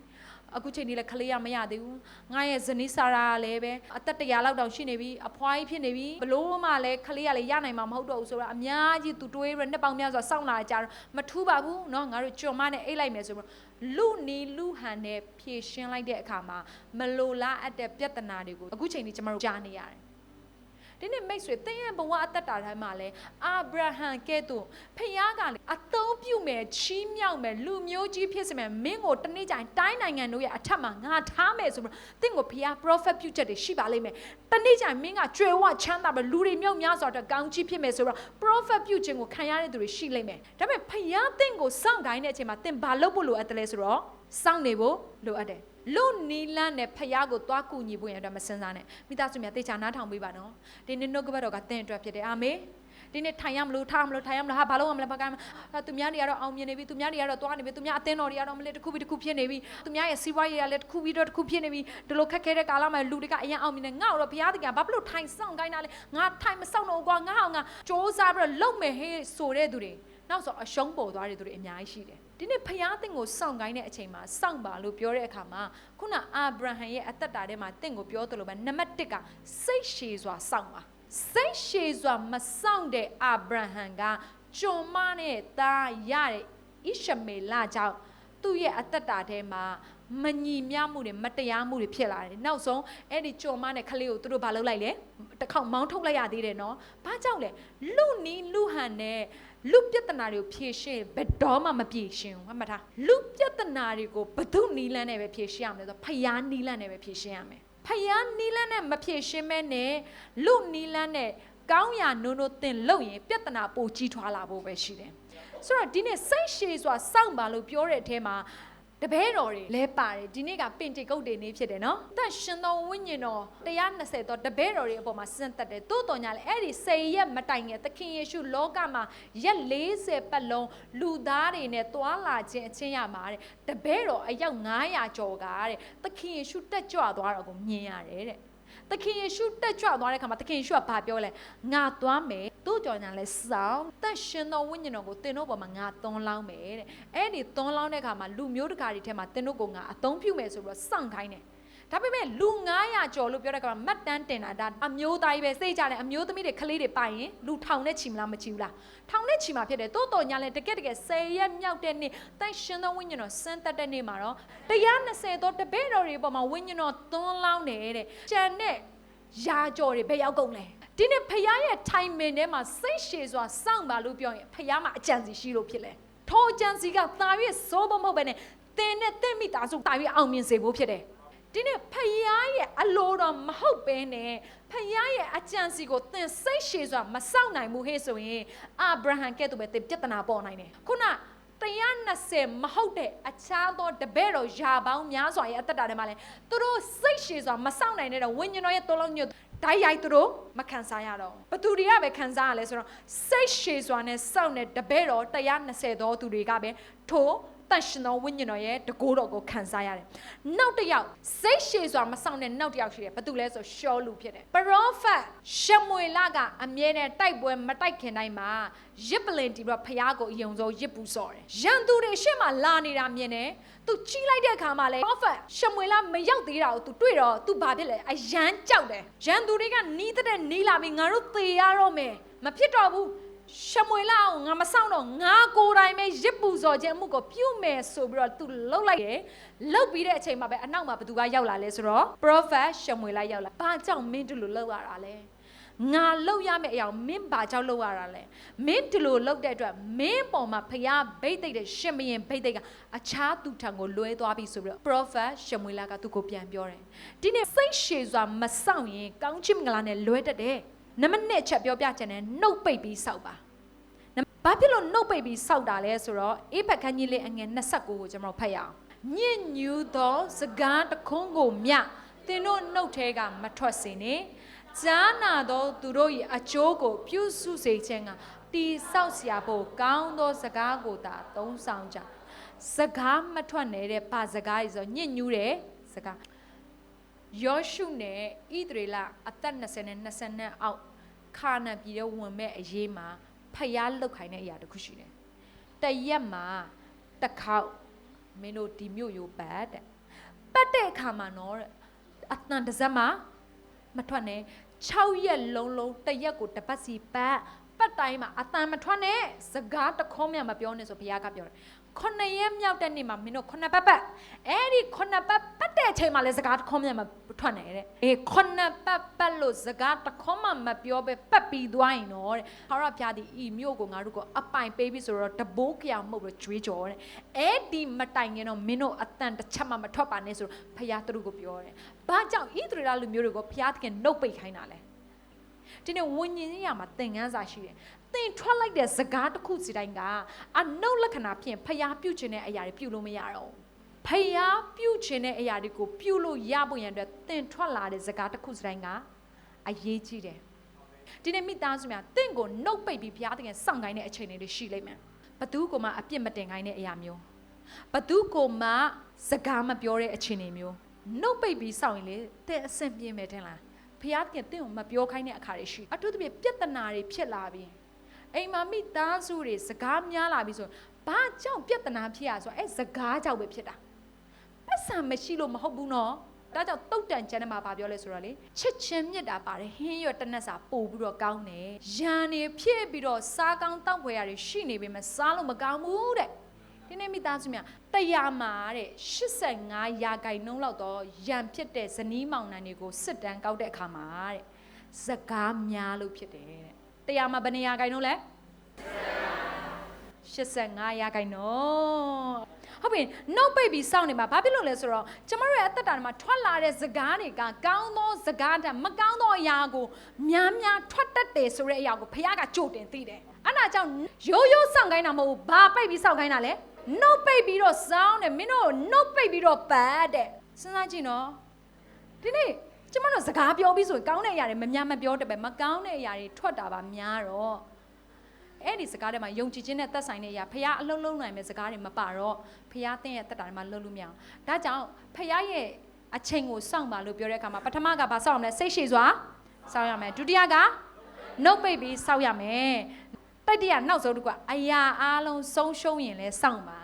အခုချိန်นี้လည်းခလေးရမရသေးဘူးငါရဲ့ဇနီးဆာရာကလည်းပဲအသက်100လောက်တောင်ရှိနေပြီအဖွားကြီးဖြစ်နေပြီဘလို့မှလည်းခလေးကလည်းရနိုင်မှာမဟုတ်တော့ဘူးဆိုတော့အများကြီးသူတွေးရနှစ်ပေါင်းများစွာစောင့်လာကြတော့မထူးပါဘူးเนาะငါတို့ကြုံမနဲ့အိတ်လိုက်မယ်ဆိုတော့လူနီလူဟန်နဲ့ဖြည့်ရှင်းလိုက်တဲ့အခါမှာမလိုလားအပ်တဲ့ပြဿနာတွေကိုအခုချိန်นี้ကျမတို့ကြားနေရတယ် ဒီနေ့မိတ်ဆွေသင်ရဲ့ဘဝအသက်တာတိုင်းမှာလဲအာဗြဟံကဲ့သို့ဖခင်ကလည်းအသုံးပြုမယ်ချီးမြှောက်မယ်လူမျိုးကြီးဖြစ်စေမယ်မင်းကိုတနေ့ကျရင်တိုင်းနိုင်ငံတို့ရဲ့အထက်မှာငါထားမယ်ဆိုပြီးသင်ကိုဖခင် prophet ပြုချက်တွေရှိပါလိမ့်မယ်တနေ့ကျရင်မင်းကကြွယ်ဝချမ်းသာပဲလူတွေမြောက်များစွာတော့ကောင်းကြီးဖြစ်မယ်ဆိုတော့ prophet ပြုခြင်းကိုခံရတဲ့သူတွေရှိလိမ့်မယ်ဒါပေမဲ့ဖခင်သင်ကိုစောင့်တိုင်းတဲ့အချိန်မှာသင်ဘာလုပ်ဖို့လိုအပ်တယ်လဲဆိုတော့စောင့်နေဖို့လိုအပ်တယ် လူနီလန်းနဲ့ဖះကိုသွားကူညီဖို့ရတဲ့မစင်စားနဲ့မိသားစုများတေချာနားထောင်ပေးပါနော်ဒီနေ့နှုတ်ကပတ်တော်ကသင်အတွက်ဖြစ်တယ်အာမင်ဒီနေ့ထိုင်ရမလို့ထားမလို့ထိုင်ရမလို့ဟာဘာလို့မလဲဘာကမ်းသူများတွေကတော့အောင်မြင်နေပြီသူများတွေကတော့သွားနေပြီသူများအသင်းတော်တွေကတော့မလဲတစ်ခုပြီးတစ်ခုဖြစ်နေပြီသူများရဲ့စီးပွားရေးကလည်းတစ်ခုပြီးတော့တစ်ခုဖြစ်နေပြီဒီလိုခက်ခဲတဲ့ကာလမှာလူတွေကအရင်အောင်မြင်နေငါ့တော့ဘုရားသခင်ဘာဖြစ်လို့ထိုင်ဆောင်ခိုင်းတာလဲငါထိုင်မဆောင်တော့ကွာငါဟောင်ငါစ조사ပြီးတော့လုံမယ်ဟေးဆိုတဲ့သူတွေနောက်ဆိုအရှုံးပေါ်သွားတဲ့သူတွေအများကြီးရှိတယ် ဒီနေ့ဖျားတင်ကိုစောင့်ကိုင်းတဲ့အချိန်မှာစောင့်ပါလို့ပြောတဲ့အခါမှာခုနအာဗြဟံရဲ့အသက်တာထဲမှာတင့်ကိုပြောသလိုပဲနံပါတ်1ကစိတ်ရှည်စွာစောင့်ပါစိတ်ရှည်စွာမစောင့်တဲ့အာဗြဟံကကြုံမနဲ့သားရတဲ့ဣရှမေလကြောင့်သူ့ရဲ့အသက်တာထဲမှာ မညီမျှမှုတွေမတရားမှုတွေဖြစ်လာတယ်နောက်ဆုံးအဲ့ဒီကြုံမနဲ့ခလေးကိုသူတို့ဘာလုပ်လိုက်လဲတစ်ခေါက်မောင်းထုတ်လိုက်ရသေးတယ်နော်ဘာကြောင့်လဲလူနီးလူဟန်နဲ့လူပြဿနာတွေကိုဖြေရှင်းဘယ်တော့မှမဖြေရှင်းဘူးမှတ်ထားလူပြဿနာတွေကိုဘဒုနီလန်းနဲ့ပဲဖြေရှင်းရမယ်ဆိုတော့ဖယားနီလန်းနဲ့ပဲဖြေရှင်းရမယ်ဖယားနီလန်းနဲ့မဖြေရှင်းမဲနဲ့လူနီလန်းနဲ့ကောင်းရာနိုးနိုးတင်လို့ရင်ပြဿနာပိုကြီးထွားလာဖို့ပဲရှိတယ်ဆိုတော့ဒီနေ့စိတ်ရှည်စွာစောင့်ပါလို့ပြောတဲ့အထဲမှာ တပည့်တော်တွေလဲပါတယ်ဒီနေ့ကပင်တေကုတ်တွေနေ့ဖြစ်တယ်နော်။သက်ရှင်သောဝိညာဉ်တော်120တော့တပည့်တော်တွေအပေါ်မှာစင့်သက်တယ်။တိုးတော်ညာလဲအဲ့ဒီစေရက်မတိုင်ငယ်သခင်ယေရှုလောကမှာရက်40ပတ်လုံးလူသားတွေနဲ့တွာလာခြင်းအချင်းရမှာတဲ့။တပည့်တော်အယောက်900ကျော်ကတဲ့သခင်ယေရှုတက်ကြွသွားတော့ကိုမြင်ရတယ်တဲ့။ သခင်ယေရှုတက်ကြွသွားတဲ့အခါမှာသခင်ယေရှုကဘာပြောလဲငါသွားမယ်တို့ကြောင့်ညာလဲစောင်းသက်ရှင်သောဝိညာဉ်တော်ကိုသင်တို့ပေါ်မှာငါသွန်းလောင်းမယ်တဲ့အဲ့ဒီသွန်းလောင်းတဲ့အခါမှာလူမျိုးတကာတွေထဲမှာသင်တို့ကိုငါအသုံးပြုမယ်ဆိုပြီးတော့စောင့်ခိုင်းတယ် ဒါပေမဲ့လူ900ကျော်လို့ပြောတဲ့ကောင်မတ်တန်းတင်တာဒါအမျိုးသားကြီးပဲစိတ်ကြတယ်အမျိုးသမီးတွေကလေးတွေပိုင်ရင်လူထောင်နဲ့ချီမလားမချီဘူးလားထောင်နဲ့ချီမှာဖြစ်တယ်တိုးတော်ညာလဲတကက်တကယ်10ရက်မြောက်တဲ့နေ့တန်ရှင်သောဝိညာဉ်တော်စမ်းတက်တဲ့နေ့မှာတော့120သောတပည့်တော်တွေပေါ်မှာဝိညာဉ်တော်သွန်းလောင်းတယ်တဲ့ကျန်တဲ့ရာကျော်တွေဘယ်ရောက်ကုန်လဲဒီနေ့ဖခင်ရဲ့ timing ထဲမှာစိတ်ရှည်စွာစောင့်ပါလို့ပြောရင်ဖခင်မှာအကြံစီရှိလို့ဖြစ်လဲထိုအကြံစီကသာ၍စိုးဖို့မဟုတ်ပဲနဲ့တင်းနဲ့တင့်မိသားစုတာ၍အောင်မြင်စေဖို့ဖြစ်တယ် ဒီနေ့ဖခင်ရဲ့အလိုတော်မဟုတ်ပဲနဲ့ဖခင်ရဲ့အကြံစီကိုသင်စိတ်ရှည်စွာမစောင့်နိုင်ဘူးဟဲ့ဆိုရင်အာဗြဟံကဲ့သို့ပဲသင်ပြဿနာပေါ်နိုင်တယ်ခုန120မဟုတ်တဲ့အခြားသောတပည့်တော်ယာပေါင်းများစွာရဲ့အသက်တာထဲမှာလဲသူတို့စိတ်ရှည်စွာမစောင့်နိုင်တဲ့တော့ဝိညာဉ်တော်ရဲ့တိုးလုံးညွတ်ဓာတ်ရိုက်သူတို့မခံစားရတော့ဘသူတွေကပဲခံစားရလဲဆိုတော့စိတ်ရှည်စွာနဲ့စောင့်တဲ့တပည့်တော်120သောသူတွေကပဲထို တန်ရှင်သောဝိညာဉ်တော်ရဲ့တကိုးတော်ကိုခံစားရတယ်။နောက်တစ်ယောက်စိတ်ရှည်စွာမဆောင်တဲ့နောက်တစ်ယောက်ရှိတယ်။ဘာတူလဲဆိုရှောလူဖြစ်တယ်။ပရောဖက်ရှမွေလကအမြဲတမ်းတိုက်ပွဲမတိုက်ခင်တိုင်းမှာရစ်ပလင်တီပြီးဖျားကိုအယုံဆုံးရစ်ပူစော်တယ်။ရန်သူတွေရှေ့မှာလာနေတာမြင်တယ်။ तू ကြီးလိုက်တဲ့အခါမှာလဲ prophet ရှမွေလမရောက်သေးတာကို तू တွေ့တော့ तू ဘာဖြစ်လဲအယမ်းကြောက်တယ်။ရန်သူတွေကနီးတဲ့နီးလာပြီးငါတို့သေရတော့မယ်။မဖြစ်တော့ဘူး။ ရှမွေလာအောင်ငါမဆောင်တော့ငါကိုယ်တိုင်ပဲရစ်ပူစော်ခြင်းမှုကိုပြုမယ်ဆိုပြီးတော့ तू လှုပ်လိုက်တယ်လှုပ်ပြီးတဲ့အချိန်မှာပဲအနောက်မှာဘသူကရောက်လာလဲဆိုတော့ prophet ရှမွေလာရောက်လာဘာကြောင့်မင်းတို့လိုလှုပ်ရတာလဲငါလှုပ်ရမယ့်အရာမင်းဘာကြောင့်လှုပ်ရတာလဲမင်းဒီလိုလှုပ်တဲ့အတွက်မင်းပေါ်မှာဖျားဘိတ်သိက်တဲ့ရှင်မရင်ဘိတ်သိက်ကအခြားသူထံကိုလွဲသွားပြီဆိုပြီးတော့ prophet ရှမွေလာကသူ့ကိုပြန်ပြောတယ်ဒီနေ့စိတ်ရှည်စွာမဆောင်ရင်ကောင်းချစ်မင်္ဂလာနဲ့လွဲတတ်တယ် နံပါတ်1ချက်ပြောပြချင်တယ်နှုတ်ပိတ်ပြီးစောက်ပါဘာဖြစ်လို့နှုတ်ပိတ်ပြီးစောက်တာလဲဆိုတော့အေဖက်ခန်းကြီးလေးအငယ်29ကိုကျွန်တော်ဖတ်ရအောင်ညဉ့်ညူသောစကားတခုံးကိုမြသင်တို့နှုတ်ထဲကမထွက်စေနဲ့ကြားနာသောသူတို့၏အကျိုးကို ပြုစုစေခြင်းကတိဆောက်စရာဖို့ကောင်းသောစကားကိုသာသုံးဆောင်ကြစကားမထွက်နေတဲ့ဘာစကား ਈ ဆိုညစ်ညူးတဲ့စကား ယောရှုနဲ့ဣသရေလအသက်20နဲ့20နဲ့အောက်ခါနပြည်တော့ဝင်မဲ့အရေးမှာဖျားလုတ်ခိုင်းတဲ့အရာတစ်ခုရှိတယ်။တရက်မှာတစ်ခေါက်မင်းတို့ဒီမြို့ရိုပတ်တဲ့။ပတ်တဲ့အခါမှာနော်အတန်တစ်စက်မှာမထွက်နဲ့6ရက်လုံးလုံးတရက်ကိုတပတ်စီပတ် ပတ်တိုင်းမှာအတန်မထွက်နဲ့စကားတခေါမှမပြောနဲ့ဆိုဘုရားကပြောတယ်ခုနှစ်ရက်မြောက်တဲ့နေ့မှာမင်းတို့ခုနှစ်ပတ်ပတ်အဲ့ဒီခုနှစ်ပတ်ပတ်တဲ့အချိန်မှာလည်းစကားတစ်ခွန်းမှမထွက်နိုင်တဲ့အေးခုနှစ်ပတ်ပတ်လို့စကားတစ်ခွန်းမှမပြောပဲပတ်ပြီးသွားရင်တော့တဲ့ဟာရဖျားဒီဤမြို့ကိုငါတို့ကအပိုင်ပေးပြီးဆိုတော့တဘိုးကြောင်မှုတ်ပြီးကြွေးကြော်တဲ့အဲ့ဒီမတိုင်ခင်တော့မင်းတို့အတန်တစ်ချက်မှမထွက်ပါနဲ့ဆိုတော့ဖျားသူတို့ကိုပြောတယ်ဘာကြောင့်ဣသရေလလူမျိုးတွေကိုဖျားသခင်နှုတ်ပိတ်ခိုင်းတာလဲ ဒီနေ့ဝิญဉ်ကြီးရမှာသင်ခန်းစာရှိတယ်သင်ထွက်လိုက်တဲ့စကားတစ်ခုစီတိုင်းကအနုလက္ခဏာဖြင့်ဖျားပြုတ်ခြင်းတဲ့အရာတွေပြုလို့မရတော့ဖျားပြုတ်ခြင်းတဲ့အရာတွေကိုပြုလို့ရဖို့ရန်အတွက်သင်ထွက်လာတဲ့စကားတစ်ခုစီတိုင်းကအရေးကြီးတယ်ဒီနေ့မိသားစုများတင့်ကိုနှုတ်ပိတ်ပြီးဘုရားသခင်စောင့်ခိုင်းတဲ့အချိန်တွေရှိလိမ့်မယ်ဘသူကမှအပြစ်မတင်ခိုင်းတဲ့အရာမျိုးဘသူကမှစကားမပြောတဲ့အခြေအနေမျိုးနှုတ်ပိတ်ပြီးစောင့်ရင်လေတဲ့အဆင်ပြေမယ်ထင်လား ဘုရားသခင်တင့်ကိုမပြောခိုင်းတဲ့အခါတွေရှိအထူးသဖြင့်ပြဿနာတွေဖြစ်လာပြီးအိမ်မှာမိသားစုတွေစကားများလာပြီဆိုရင်ဘာကြောင့်ပြဿနာဖြစ်ရဆိုအဲစကားကြောင့်ပဲဖြစ်တာပတ်စံမရှိလို့မဟုတ်ဘူးနော်ဒါကြောင့်တုတ်တန်ကျမ်းထဲမှာဗာပြောလဲဆိုတော့လေချစ်ချင်းမြတ်တာပါတယ်ဟင်းရွက်တစ်နက်စာပို့ပြီးတော့ကောင်းတယ်ရန်နေဖြစ်ပြီးတော့စားကောင်းတောက်ဖွယ်ရတယ်ရှိနေပေမဲ့စားလို့မကောင်းဘူးတဲ့ ဒီနေ့မိသားစုများတရားမှာတဲ့85ရာခိုင်နှုန်းလောက်တော့ရန်ဖြစ်တဲ့ဇနီးမောင်နှံတွေကိုစစ်တမ်းကောက်တဲ့အခါမှာတဲ့စကားများလို့ဖြစ်တယ်တဲ့တရားမှာဘယ်နေရာခိုင်နှုန်းလဲ85ရာခိုင်နှုန်းဟုတ်ပြီနှုတ်ပိတ်ပြီးစောင့်နေမှာဘာဖြစ်လို့လဲဆိုတော့ကျမတို့ရဲ့အသက်တာထဲမှာထွက်လာတဲ့စကားတွေကကောင်းသောစကားတဲ့မကောင်းသောအရာကိုများများထွက်တတ်တယ်ဆိုတဲ့အရာကိုဘုရားကကြိုတင်သိတယ်အဲ့ဒါကြောင့်ရိုးရိုးစောင့်ခိုင်းတာမဟုတ်ဘူးဘာပိတ်ပြီးစောင့်ခိုင်းတာလဲ နှုတ်ပိတ်ပြီးတော့စောင့်တယ်မင်းတို့နှုတ်ပိတ်ပြီးတော့ပတ်တဲ့စဉ်းစားကြည့်နော်ဒီနေ့ကျမတို့စကားပြောပြီးဆိုရင်ကောင်းတဲ့အရာတွေမများမပြောတတ်ပဲမကောင်းတဲ့အရာတွေထွက်တာပါများတော့အဲ့ဒီစကားတွေမှာယုံကြည်ခြင်းနဲ့သက်ဆိုင်တဲ့အရာဖះအလုံးလုံးနိုင်မဲ့စကားတွေမပါတော့ဖះတဲ့ရဲ့တက်တာတွေမှာလှုပ်လို့မရအောင်ဒါကြောင့်ဖះရဲ့အချိန်ကိုစောင့်ပါလို့ပြောတဲ့အခါမှာပထမကဘာစောင့်ရမလဲစိတ်ရှည်စွာစောင့်ရမယ်ဒုတိယကနှုတ်ပိတ်ပြီးစောင့်ရမယ် တတိယနောက်ဆုံးတစ်ခုကအရာအားလုံးဆုံးရှုံးရင်လဲစောင့်ပါ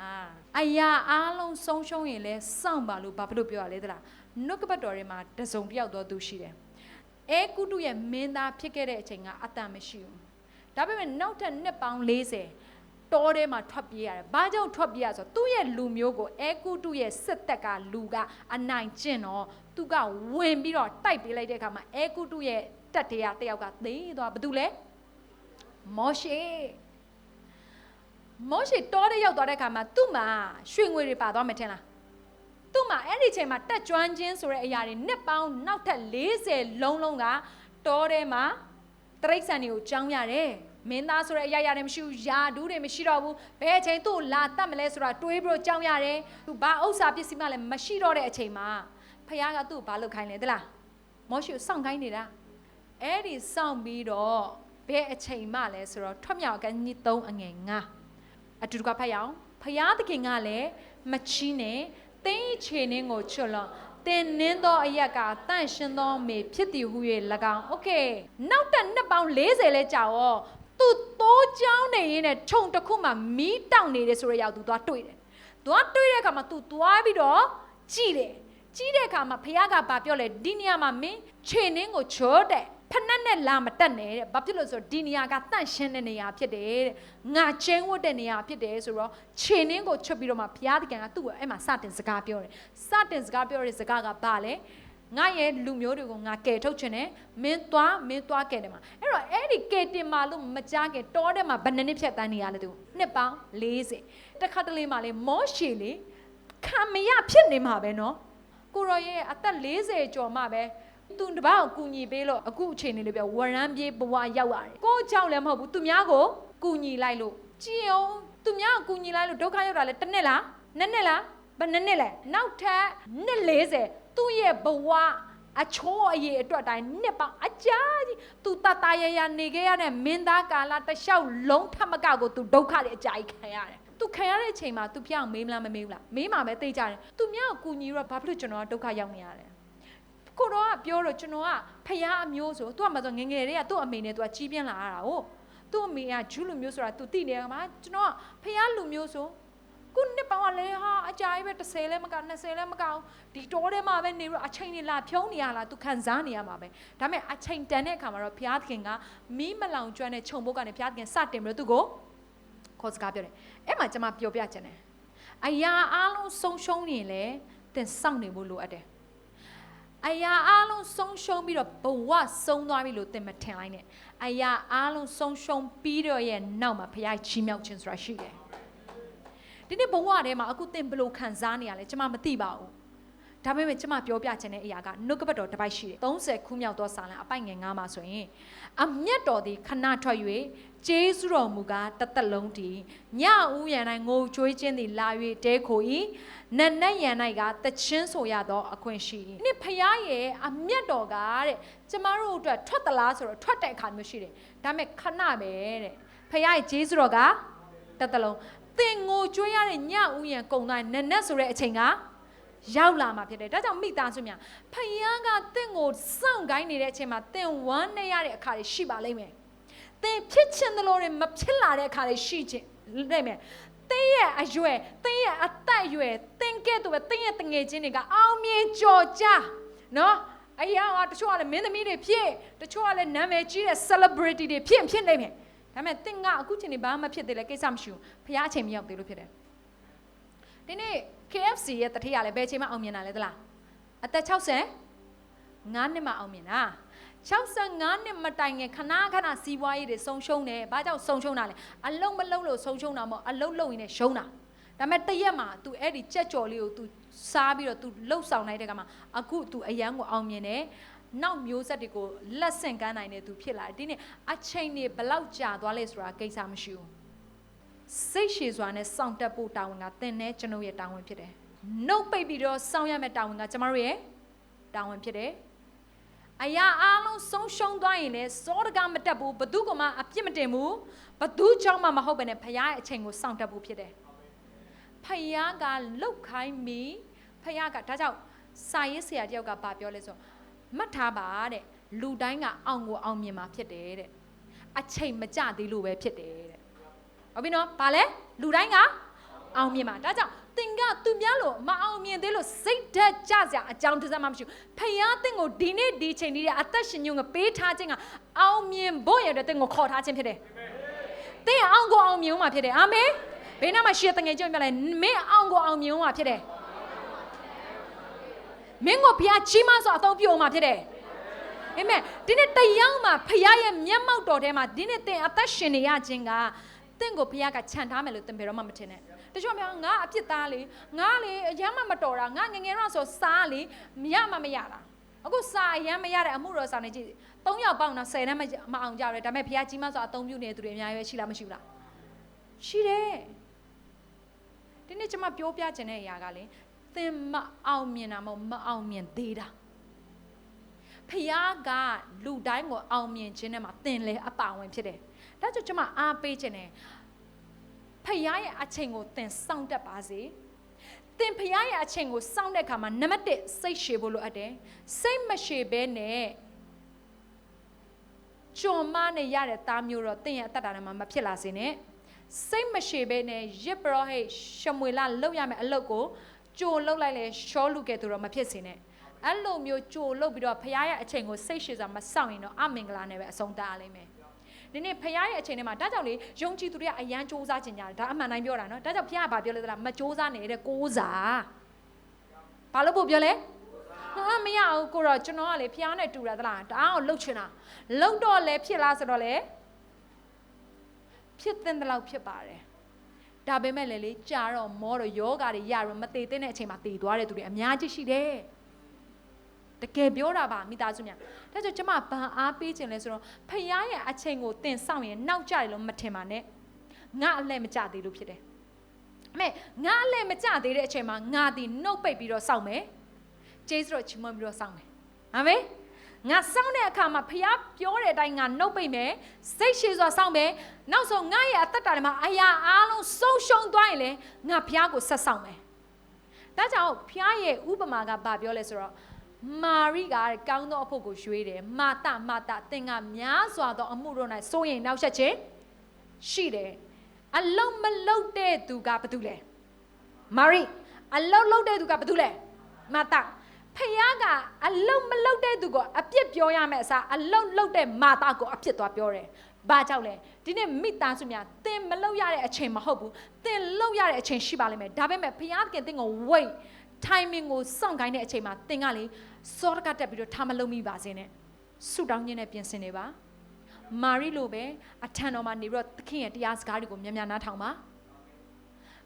အရာအားလုံးဆုံးရှုံးရင်လဲစောင့်ပါလို့ဘာဖြစ်လို့ပြောရလဲသလားနှုတ်ကပတ်တော်တွေမှာတစုံတစ်ယောက်တော့သူရှိတယ်အဲကုတုရဲ့မင်းသားဖြစ်ခဲ့တဲ့အချိန်ကအတန်မရှိဘူးဒါပေမဲ့နောက်ထပ်နှစ်ပေါင်း40တောထဲမှာထွက်ပြေးရတယ်။ဘာကြောင့်ထွက်ပြေးရဆိုတော့သူ့ရဲ့လူမျိုးကိုအဲကုတုရဲ့စစ်တပ်ကလူကအနိုင်ကျင့်တော့သူကဝင်ပြီးတော့တိုက်ပေးလိုက်တဲ့အခါမှာအဲကုတုရဲ့တပ်တွေကတယောက်ကသေသွားဘာတူလဲ မောရှေမောရှေတောထဲရောက်သွားတဲ့အခါမှာသူ့မှာရွှေငွေတွေပါသွားမှထင်လားသူ့မှာအဲ့ဒီချိန်မှာတက်ကြွမ်းခြင်းဆိုတဲ့အရာတွေနှစ်ပေါင်းနောက်ထပ်40လုံးလုံးကတောထဲမှာတရိတ်ဆန်တွေကိုကြောင်းရတယ်မင်းသားဆိုတဲ့အရာရာတွေမရှိဘူးယာဒူးတွေမရှိတော့ဘူးဘယ်အချိန်သူ့လာတတ်မလဲဆိုတာတွေးပြီးတော့ကြောင်းရတယ်သူဘာဥစ္စာပစ္စည်းမှလည်းမရှိတော့တဲ့အချိန်မှာဖခင်ကသူ့ကိုဘာလုပ်ခိုင်းလဲသလားမောရှေကိုစောင့်ခိုင်းနေတာအဲ့ဒီစောင့်ပြီးတော့ ဘယ်အချိန်မှလဲဆိုတော့ထွက်မြောက်ကန်ကြီး3အငယ်9အတူတကွဖတ်ရအောင်ဖခင်သခင်ကလည်းမချီးနဲ့တင်းချေနှင်းကိုချွတ်လောတင်နင်းသောအရက်ကတန့်ရှင်းသောမေဖြစ်သည်ဟု၍၎င်းโอเคနောက်တက်နှစ်ပေါင်း40လဲကြာရောသူတိုးချောင်းနေရင်းနဲ့ခြုံတစ်ခုမှမီးတောက်နေတယ်ဆိုရရောက်သူသွားတွေ့တယ်သွားတွေ့တဲ့အခါမှာသူသွားပြီးတော့ကြည့်တယ်ကြည့်တဲ့အခါမှာဖခင်ကဘာပြောလဲဒီနေရာမှာမင်းခြေနှင်းကိုချောတဲ့ ဖက်နဲ့နဲ့လာမတက်နဲ့တဲ့ဘာဖြစ်လို့ဆိုတော့ဒီနေရာကတန့်ရှင်းတဲ့နေရာဖြစ်တယ်တဲ့ငါချင်းဝတ်တဲ့နေရာဖြစ်တယ်ဆိုတော့ခြေနှင်းကိုချွတ်ပြီးတော့မှဘုရားသခင်ကသူ့ကိုအဲ့မှာစတင်စကားပြောတယ်စတင်စကားပြောတဲ့စကားကဘာလဲငါရဲ့လူမျိုးတွေကိုငါကယ်ထုတ်ချင်တယ်မင်းသွားမင်းသွားကယ်တယ်မှာအဲ့တော့အဲ့ဒီကယ်တင်မှာလို့မကြားခင်တောထဲမှာဘယ်နှစ်နှစ်ဖြတ်တန်းနေရလဲသူနှစ်ပေါင်း40တခါတလေမှာလေမောရှေလေခံမရဖြစ်နေမှာပဲနော်ကိုရောရဲ့အသက်40ကျော်မှပဲ သူတပတ်ကိုကူညီပေးလို့အခုအချိန်လေးပြောဝရမ်းပြေးဘဝရောက်ရတယ်ကိုကြောက်လည်းမဟုတ်ဘူးသူများကိုကူညီလိုက်လို့ကြည်အောင်သူများကိုကူညီလိုက်လို့ဒုက္ခရောက်တာလဲတစ်နှစ်လားနှစ်နှစ်လားဘယ်နှစ်နှစ်လဲနောက်ထပ်နှစ်40သူ့ရဲ့ဘဝအချိုးအရေအတွက်တိုင်းနှစ်ပေါင်းအကြာကြီးသူတတရရနေခဲ့ရတဲ့မင်းသားကာလတလျှောက်လုံးထမကကိုသူဒုက္ခတွေအကြာကြီးခံရတယ်သူခံရတဲ့အချိန်မှာသူပြောင်းမေးမလားမမေးဘူးလားမေးမှာပဲသိကြတယ်သူမြောက်ကူညီရဘာဖြစ်လို့ကျွန်တော်ကဒုက္ခရောက်နေရလဲ ကိုတော့ကပြောတော့ကျွန်တော်ကဖះအမျိုးဆိုသူကမှဆိုငငယ်လေးကသူ့အမေနဲ့သူကကြီးပြင်းလာရတာဟုတ်သူ့အမေကဂျူးလူမျိုးဆိုတာ तू သိနေမှာကျွန်တော်ကဖះလူမျိုးဆိုခုနှစ်ပေါင်းကလည်းဟာအကြာကြီးပဲ30လည်းမက20လည်းမကအောင်ဒီတောထဲမှာပဲနေရအချိန်နေလာဖြုံးနေရလား तू ခံစားနေရမှာပဲဒါပေမဲ့အချိန်တန်တဲ့အခါမှာတော့ဘုရားသခင်ကမီးမလောင်ကျွမ်းတဲ့ခြုံဘုတ်ကနေဘုရားသခင်စတင်ပြီးတော့သူ့ကိုခေါ်စကားပြောတယ်အဲ့မှာကျွန်မပြောပြချင်တယ်အရာအလုံးဆုံးရှုံးနေလေတင်စောင့်နေဖို့လိုအပ်တယ် အရာအလုံးဆုံးရှုံးပြီးတော့ဘဝဆုံးသွားပြီလို့သင်မထင်လိုက်နဲ့အရာအလုံးဆုံးရှုံးပြီးတော့ရဲ့နောက်မှာဘုရားချီးမြှောက်ခြင်းဆိုတာရှိတယ်ဒီနေ့ဘဝထဲမှာအခုသင်ဘယ်လိုခံစားနေရလဲကျွန်မမသိပါဘူး ဒါပေမဲ့ကျမပြောပြခြင်းတဲ့အရာကနှုတ်ကပတ်တော်တစ်ပိုက်ရှိတယ်30ခုမြောက်သောစာလံအပိုက်ငယ်9မှာဆိုရင်အမျက်တော်သည်ခဏထွက်၍ကျေးဇူးတော်မူကားတစ်သက်လုံးတည်ညဦးရန်၌ငိုကြွေးခြင်းသည်လာ၍တဲခို၏နတ်နတ်ရန်၌ကတချင်းဆိုရသောအခွင့်ရှိ၏နှစ်ဖရားရဲ့အမျက်တော်ကတဲ့ကျမတို့အတွက်ထွက်သလားဆိုတော့ထွက်တဲ့အခါမျိုးရှိတယ်ဒါပေမဲ့ခဏပဲတဲ့ဖရားရဲ့ကျေးဇူးတော်ကတစ်သက်လုံးသင်ငိုကြွေးရတဲ့ညဦးရန်ကုံတိုင်းနတ်နတ်ဆိုတဲ့အချိန်က ရောက်လာမှာဖြစ်တယ်ဒါကြောင့်မိသားစုများဖယားကတင့်ကိုစောင့်ကိုင်းနေတဲ့အချိန်မှာတင်ဝမ်းနေရတဲ့အခါတွေရှိပါလိမ့်မယ်။တင်ဖြစ်ချင်သလိုတွေမဖြစ်လာတဲ့အခါတွေရှိခြင်းလိမ့်မယ်။တင်းရဲ့အရွယ်တင်းရဲ့အသက်အရွယ်တင်းကဲ့သို့ပဲတင်းရဲ့တငယ်ချင်းတွေကအောင်မြင်ကြော်ကြနော်အရာကတချို့ကလည်းမင်းသမီးတွေဖြစ်တချို့ကလည်းနာမည်ကြီးတဲ့ celebrity တွေဖြစ်ဖြစ်နေမယ်ဒါပေမဲ့တင်းကအခုချိန်နေဘာမှဖြစ်သေးလဲကိစ္စမရှိဘူးဖះအချိန်မရောက်သေးလို့ဖြစ်တယ် ဒီနေ့ KFC ရဲ့တတိယလည်းဘယ်ချိန်မှအောင်မြင်တာလဲသလားအသက်60 9နှစ်မှအောင်မြင်တာ65နှစ်မတိုင်ခင်ခဏခဏစီးပွားရေးတွေဆုံးရှုံးတယ်။ဘာကြောင့်ဆုံးရှုံးတာလဲ။အလုံးမလုံးလို့ဆုံးရှုံးတာမဟုတ်အလုံးလုံးရင်းနဲ့ရှုံးတာ။ဒါပေမဲ့တရက်မှာ तू အဲ့ဒီကြက်ကြော်လေးကို तू စားပြီးတော့ तू လှုပ်ဆောင်လိုက်တဲ့ကမှာအခု तू အရန်ကိုအောင်မြင်တယ်။နောက်မျိုးဆက်တွေကိုလက်ဆင့်ကမ်းနိုင်တဲ့ तू ဖြစ်လာတယ်။ဒီနေ့အချိန်တွေဘလောက်ကြာသွားလဲဆိုတာကိစ္စမရှိဘူး။ စိတ်ရှည်စွာနဲ့စောင့်တက်ဖို့တာဝန်ကသင်နဲ့ကျွန်ုပ်ရဲ့တာဝန်ဖြစ်တယ်။နှုတ်ပိတ်ပြီးတော့စောင့်ရမယ့်တာဝန်ကကျွန်တော်တို့ရဲ့တာဝန်ဖြစ်တယ်။အရာအားလုံးဆုံးရှုံးသွားရင်လည်းစောတကမတက်ဘူးဘသူကမှအပြစ်မတင်ဘူးဘသူကြောင့်မှမဟုတ်ဘဲနဲ့ဖခင်ရဲ့အချိန်ကိုစောင့်တက်ဖို့ဖြစ်တယ်။ဖခင်ကလုတ်ခိုင်းပြီးဖခင်ကဒါကြောင့်စာရေးဆရာတယောက်ကဗာပြောလဲဆိုမှတ်ထားပါတဲ့လူတိုင်းကအောင်ကိုအောင်မြင်မှာဖြစ်တယ်တဲ့အချိန်မကြသေးလို့ပဲဖြစ်တယ်တဲ့ ဟုတ်ပြီနော်ဗာလဲလူတိုင်းကအောင်မြင်မှာဒါကြောင့်သင်ကသူများလို့မအောင်မြင်သေးလို့စိတ်ဓာတ်ကြစရာအကြောင်းတစ်စက်မှမရှိဘူးဖယားသင်ကိုဒီနေ့ဒီချိန်ကြီးတဲ့အသက်ရှင်ညုံကပေးထားခြင်းကအောင်မြင်ဖို့ရတဲ့သင်ကိုခေါ်ထားခြင်းဖြစ်တယ်သင်အောင်ကိုအောင်မြင်မှာဖြစ်တယ်အာမင်ဘေးနားမှာရှေ့တငယ်ကြွပြလိုက်မင်းအောင်ကိုအောင်မြင်မှာဖြစ်တယ်မင်းကိုဖယားကြီးမဆိုအသုံးပြုမှာဖြစ်တယ်အာမင်ဒီနေ့တရားမှာဖယားရဲ့မျက်မှောက်တော်ထဲမှာဒီနေ့သင်အသက်ရှင်နေရခြင်းက သင်ကိုဖယားကခြံထားမယ်လို့သင်ဘယ်တော့မှမထင်နဲ့တချို့များငါအပြစ်သားလေငါလေအရမ်းမမတော်တာငါငငယ်တော့ဆိုစားလေမရမမရတာအခုစားအရမ်းမရတဲ့အမှုတော်ဆောင်နေကြည့်၃ယောက်ပေါင်းတော့10တန်းမအောင်ကြတယ်ဒါပေမဲ့ဖယားကြီးမဆိုအသုံးပြုနေတဲ့သူတွေအများကြီးပဲရှိလားမရှိဘူးလားရှိတယ်ဒီနေ့ကျွန်မပြောပြခြင်းတဲ့အရာကလေသင်မအောင်မြင်တာမဟုတ်မအောင်မြင်သေးတာဖယားကလူတိုင်းကိုအောင်မြင်ခြင်းနဲ့မှာသင်လေအပါဝင်ဖြစ်တယ် ဒါကြောင့်ကျွန်မအားပေးခြင်းနဲ့ဖယားရဲ့အချိန်ကိုသင်စောင့်တတ်ပါစေသင်ဖယားရဲ့အချိန်ကိုစောင့်တဲ့အခါမှာနံပါတ်1စိတ်ရှည်ဖို့လိုအပ်တယ်စိတ်မရှည်ဘဲနဲ့ကြုံမနဲ့ရတဲ့သားမျိုးတော့သင်ရဲ့အတ္တတာထဲမှာမဖြစ်လာစေနဲ့စိတ်မရှည်ဘဲနဲ့ရစ်ပရောဟိတ်ရှမွေလာလောက်ရမယ်အလုပ်ကိုကြိုလောက်လိုက်လေရှောလူကဲသူတော့မဖြစ်စေနဲ့အဲ့လိုမျိုးကြိုလုတ်ပြီးတော့ဖရားရဲ့အချိန်ကိုစိတ်ရှည်စွာမစောင့်ရင်တော့အမင်္ဂလာနဲ့ပဲအဆုံးသတ်ရလိမ့်မယ် ဒီနေ့ဖခင်ရဲ့အချိန်ထဲမှာဒါကြောင့်လေယုံကြည်သူတွေကအယမ်းစူးစမ်းကျင်ကြတယ်ဒါအမှန်တိုင်းပြောတာနော်ဒါကြောင့်ဖခင်ကဘာပြောလဲသလားမစူးစမ်းနေတဲ့ကိုးစားဘာလို့ပို့ပြောလဲဟာမရဘူးကိုတော့ကျွန်တော်ကလေဖခင်နဲ့တူတာသလားဒါအောင်လှုပ်ချင်တာလှုပ်တော့လေဖြစ်လားဆိုတော့လေဖြစ်တဲ့လောက်ဖြစ်ပါတယ်ဒါပေမဲ့လေလေကြာတော့မောတော့ယောဂါတွေရတော့မသေးတဲ့အချိန်မှာတည်သွားတဲ့သူတွေအများကြီးရှိတယ် တကယ်ပြောတာပါမိသားစုများဒါကြောင့်ကျမဗန်အားပေးခြင်းလဲဆိုတော့ဖခင်ရဲ့အချိန်ကိုတင်ဆောင်ရင်နောက်ကျတယ်လို့မထင်ပါနဲ့ငါအလဲမကျသေးလို့ဖြစ်တယ်အမေငါအလဲမကျသေးတဲ့အချိန်မှာငါဒီနှုတ်ပိတ်ပြီးတော့စောင့်မယ်ကျေးဇူးတော်ချီးမွမ်းပြီးတော့စောင့်မယ်အာမင်ငါစောင့်တဲ့အခါမှာဖခင်ပြောတဲ့အတိုင်းငါနှုတ်ပိတ်မယ်စိတ်ရှည်စွာစောင့်မယ်နောက်ဆုံးငါရဲ့အသက်တာတွေမှာအရာအားလုံးဆုံးရှုံးသွားရင်လေငါဖခင်ကိုဆက်ဆောင်မယ်ဒါကြောင့်ဖခင်ရဲ့ဥပမာကဘာပြောလဲဆိုတော့ မာရိကကောင်းသောအဖို့ကိုရွေးတယ်မာတမာတသင်ကများစွာသော အမှုတို့၌စိုးရင်နောက်ဆက်ခြင်းရှိတယ်အလုံးမလုံးတဲ့သူကဘာတူလဲမာရိအလုံးလုံးတဲ့သူကဘာတူလဲမာတဖခင်ကအလုံးမလုံးတဲ့သူကိုအပြစ်ပြောရမယ်အစားအလုံးလုံးတဲ့မာတကိုအပြစ်သွားပြောတယ်ဘာကြောင့်လဲဒီနေ့မိသားစုများသင်မလုပ်ရတဲ့အချိန်မဟုတ်ဘူးသင်လုပ်ရတဲ့အချိန်ရှိပါလိမ့်မယ်ဒါပေမဲ့ဖခင်ကသင်ကို wait timing ကိုစောင့်ခိုင်းတဲ့အချိန်မှာသင်ကလေစောတကတက်ပြီးတော့ထားမလုံးမိပါစေနဲ့ဆုတောင်းခြင်းနဲ့ပြင်ဆင်နေပါမာရီလိုပဲအထံတော်မှာနေပြီးတော့သခင်ရဲ့တရားစကားတွေကိုမြန်မြန်နားထောင်ပါ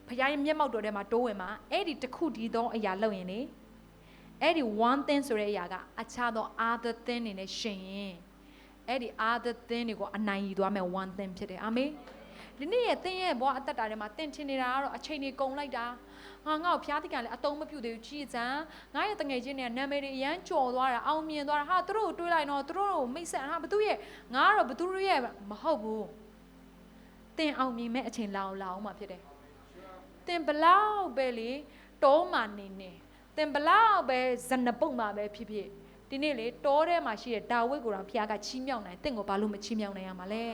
ဖခင်ရဲ့မျက်မှောက်တော်ထဲမှာတိုးဝင်ပါအဲ့ဒီတခုတည်းသောအရာလုပ်ရင်လေအဲ့ဒီ one thing ဆိုတဲ့အရာကအခြားသော other thing တွေနဲ့ရှင်ရင်အဲ့ဒီ other thing တွေကိုအနိုင်ယူသွားမယ် one thing ဖြစ်တယ်အာမင်ဒီနေ့ရဲ့သင်ရဲ့ဘဝအသက်တာထဲမှာသင်ထင်နေတာကတော့အချိန်တွေကုန်လိုက်တာ ငါငါ့ကိုဖျားတိကလည်းအတုံးမပြုတ်သေးဘူးကြည်စံငါရဲ့တငယ်ချင်းတွေကနာမည်တွေအရန်ကြော်သွားတာအောင်မြင်သွားတာဟာသူတို့ကိုတွေးလိုက်တော့သူတို့ကိုမိတ်ဆက်ဟာဘသူရဲ့ငါကတော့ဘသူတို့ရဲ့မဟုတ်ဘူးသင်အောင်မြင်မဲ့အချိန်လောင်လောင်မှဖြစ်တယ်သင်ဘလောက်ပဲလေတောမှနေနေသင်ဘလောက်ပဲဇနပုတ်မှပဲဖြစ်ဖြစ်ဒီနေ့လေတောထဲမှာရှိတဲ့ဒါဝိဒ်ကိုတော့ဖျားကချီးမြှောက်နိုင်သင်ကိုဘာလို့မချီးမြှောက်နိုင်ရမှာလဲ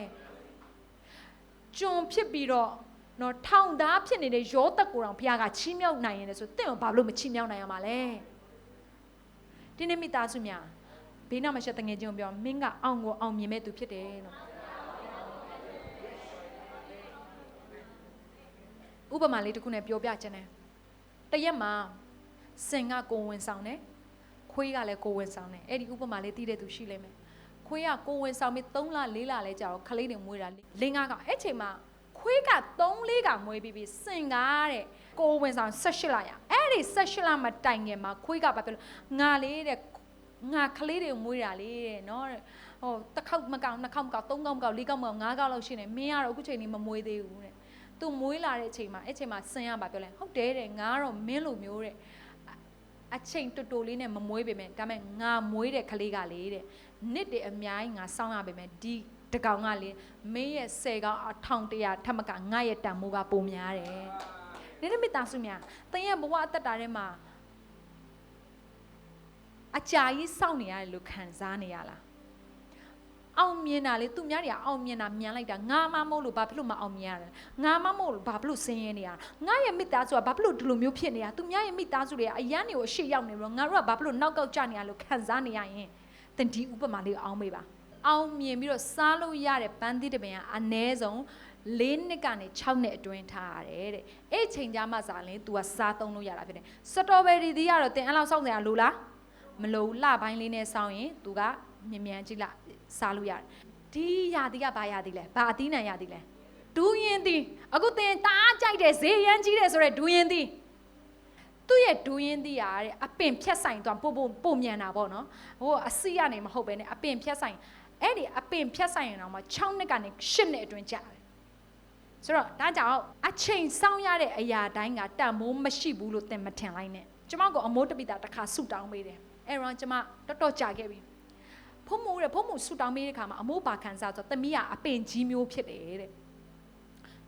ကျွန်ဖြစ်ပြီးတော့ နော်ထောင်သားဖြစ်နေတဲ့ရောသက်ကိုတော့ဘုရားကချီးမြှောက်နိုင်ရင်လည်းဆိုတင့်ကိုဘာလို့မချီးမြှောက်နိုင်ရမှာလဲဒီနေ့မိသားစုများဘေးနောက်မှာရှက်တငယ်ချင်းကိုပြောမင်းကအောင်ကိုအောင်မြင်မဲ့သူဖြစ်တယ်လို့ဥပမာလေးတစ်ခုနဲ့ပြောပြခြင်းတယ်တရက်မှာစင်ကကိုဝင်ဆောင်တယ်ခွေးကလည်းကိုဝင်ဆောင်တယ်အဲ့ဒီဥပမာလေးသိတဲ့သူရှိလိမ့်မယ်ခွေးကကိုဝင်ဆောင်ပြီး3လ4လလဲကြာတော့ခလေးတွေမွေးတာလင်းကားကအဲ့ချိန်မှာ ခွေးက3လေးကမွေးပြီးပြီးစင်ကားတဲ့ကိုဝင်ဆောင်18လရအဲ့ဒီ18လမတိုင်ခင်မှာခွေးကဘာပြောလဲငါလေးတဲ့ငါခလေးတွေမွေးတာလေတဲ့နော်တဲ့ဟိုတစ်ခေါက်မကောက်နှစ်ခေါက်မကောက်သုံးခေါက်မကောက်လေးခေါက်မကောက်ငါးခေါက်လောက်ရှိနေမင်းကတော့အခုချိန်นี้မမွေးသေးဘူးတဲ့သူမွေးလာတဲ့အချိန်မှာအဲ့ချိန်မှာဆင်ရပါပြောလဲဟုတ်တယ်တဲ့ငါကတော့မင်းလိုမျိုးတဲ့အချိန်တူတူလေးနဲ့မမွေးပေမဲ့ဒါပေမဲ့ငါမွေးတဲ့ကလေးကလေးတဲ့နှစ်တည်းအများကြီးငါစောင်းရပေမဲ့ဒီ တကောင်ကလေမင်းရဲ့ဆယ်ကောင်အထောင်တရာထက်မကငါရဲ့တန်မိုးကပုံများတယ်။နေ့နေ့မိသားစုများတန်ရဲ့ဘဝအသက်တာထဲမှာအကြာကြီးစောင့်နေရတယ်လို့ခံစားနေရလား။အောင်မြင်တာလေသူများတွေကအောင်မြင်တာမြန်လိုက်တာငါမမို့လို့ဘာဖြစ်လို့မအောင်မြင်ရလဲငါမမို့လို့ဘာဖြစ်လို့ဆင်းရဲနေရငါရဲ့မိသားစုကဘာဖြစ်လို့ဒီလိုမျိုးဖြစ်နေရသူများရဲ့မိသားစုတွေကအရန်တွေကိုအရှိရောက်နေပြီးတော့ငါတို့ကဘာဖြစ်လို့နောက်ကောက်ကျနေရလို့ခံစားနေရရင်တန်ဒီဥပမာလေးကိုအောင်းမေးပါ အောင်မြင်ပြီးတော့စားလို့ရတဲ့ပန်းသီးတစ်ပင်ကအနည်းဆုံး၄နှစ်ကနေ6နှစ်အတွင်းထားရတယ်တဲ့အဲ့ချိန်ကြမှာစားရင် तू ကစားသုံးလို့ရတာဖြစ်တယ်စတော်ဘယ်ရီသီးကတော့တင်အဲ့လောက်စောင့်စရာလိုလားမလိုဘူးလှပိုင်းလေးနဲ့စောင့်ရင် तू ကမြင်မြန်ကြည့်လိုက်စားလို့ရတယ်ဒီရာသီကဘာရာသီလဲဘာအသီးနှံရာသီလဲဒူးရင်သီးအခုတင်တားကြိုက်တယ်ဈေးရမ်းကြီးတယ်ဆိုတော့ဒူးရင်သီးသူ့ရဲ့ဒူးရင်သီးရာတဲ့အပင်ဖြတ်ဆိုင်သွားပို့ပို့ပို့မြန်တာပေါ့နော်ဟိုအစီကနေမဟုတ်ပဲねအပင်ဖြတ်ဆိုင် အဲ့ဒီအပင်ဖြတ်ဆိုင်ရင်တော့မှ6နှစ်ကနေ8နှစ်အတွင်းကြာတယ်ဆိုတော့ဒါကြောင့်အချိန်စောင့်ရတဲ့အရာတိုင်းကတန်မိုးမရှိဘူးလို့သင်မထင်လိုက်နဲ့ကျမကအမိုးတပိတာတစ်ခါဆူတောင်းပေးတယ်အဲ့တော့ကျမတော်တော်ကြာခဲ့ပြီဖုံးမိုးတဲ့ဖုံးမိုးဆူတောင်းပေးတဲ့ခါမှာအမိုးပါခံစားဆိုသမီးကအပင်ကြီးမျိုးဖြစ်တယ်တဲ့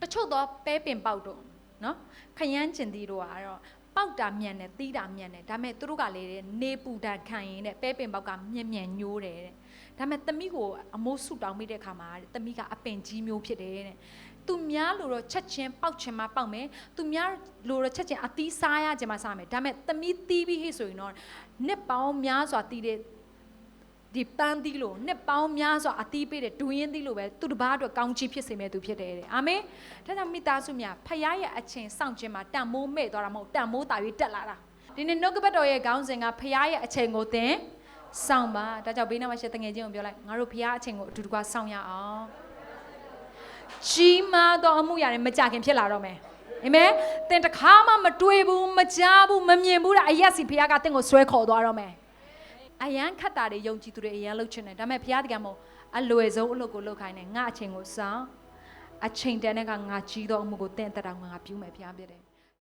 တချို့တော့ပဲပင်ပေါက်တော့နော်ခရမ်းကျင်သီးတို့ကတော့ပေါက်တာမြန်တယ်သီးတာမြန်တယ်ဒါပေမဲ့သူတို့ကလေနေပူတန်ခံရင်တဲ့ပဲပင်ပေါက်ကမြင်မြန်ညိုးတယ်တဲ့ ဒါပေမဲ့သမီးကိုအမိုးဆူတောင်းပေးတဲ့ခါမှာသမီးကအပင်ကြီးမျိုးဖြစ်တယ်တဲ့သူများလိုတော့ချက်ချင်းပေါက်ချင်မှပေါက်မယ်သူများလိုတော့ချက်ချင်းအသီးစားရချင်မှစားမယ်ဒါပေမဲ့သမီးသီးပြီးဟိဆိုရင်တော့နှစ်ပေါင်းများစွာတည်တဲ့ဒီပန်းသီးလို့နှစ်ပေါင်းများစွာအသီးပေးတဲ့ဒူရင်းသီးလို့ပဲသူတစ်ပါးအတွက်ကောင်းချီးဖြစ်စေမဲ့သူဖြစ်တယ်တဲ့အာမင်ဒါကြောင့်မိသားစုများဖခင်ရဲ့အချင်းစောင့်ခြင်းမှာတန်မိုးမဲ့သွားတာမဟုတ်တန်မိုးတာ၍တက်လာတာဒီနေ့နှုတ်ကပတ်တော်ရဲ့ခေါင်းစဉ်ကဖခင်ရဲ့အချိန်ကိုသင် စောင့်ပါဒါကြောင့်ဘေးနားမှာရှိတဲ့တငယ်ချင်းကိုပြောလိုက်ငါတို့ဖခင်အချိန်ကိုအတူတကွစောင့်ရအောင်ကြီးမားသောအမှုရာတွေမကြခင်ဖြစ်လာတော့မယ်အာမင်သင်တခါမှမတွေးဘူးမကြားဘူးမမြင်ဘူးတဲ့အရက်စီဖခင်ကသင်ကိုဆွဲခေါ်သွားတော့မယ်အယံခတ်တာတွေယုံကြည်သူတွေအယံလှုပ်ချင်တယ်ဒါပေမဲ့ဘုရားတကယ်မို့အလွယ်ဆုံးအလုပ်ကိုလုပ်ခိုင်းတယ်ငါအချိန်ကိုစောင့်အချိန်တန်တဲ့ကငါကြီးသောအမှုကိုတင့်တက်တာငါပြုမယ်ဘုရားပြတယ်